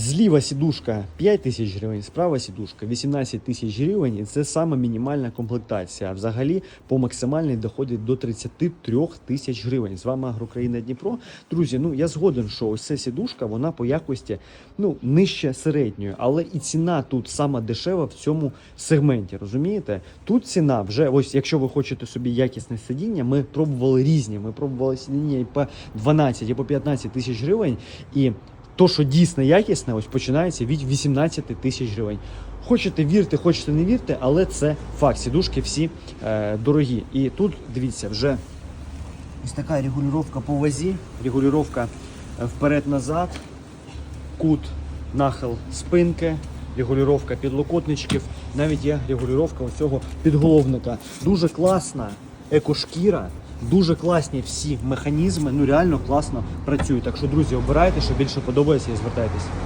Зліва сідушка 5 тисяч гривень, справа сідушка 18 тисяч гривень. І це саме мінімальна комплектація. Взагалі по максимальній доходить до 33 тисяч гривень. З вами Агрокраїна Дніпро. Друзі, ну я згоден, що ось ця сідушка, вона по якості ну нижче середньої, але і ціна тут сама дешева в цьому сегменті. Розумієте? Тут ціна вже ось, якщо ви хочете собі якісне сидіння, ми пробували різні. Ми пробували сидіння і по 12, і по 15 тисяч гривень. І то, що дійсно якісне, ось починається від 18 тисяч гривень. Хочете вірте, хочете не вірте, але це факт. Сідушки всі е, дорогі. І тут дивіться, вже ось така регулювання по вазі, регулювання вперед-назад, кут, нахил спинки, регулювання підлокотничків, навіть є регулювання цього підголовника. Дуже класна екошкіра. Дуже класні всі механізми, ну реально класно працюють. Так що, друзі, обирайте, що більше подобається і звертайтеся.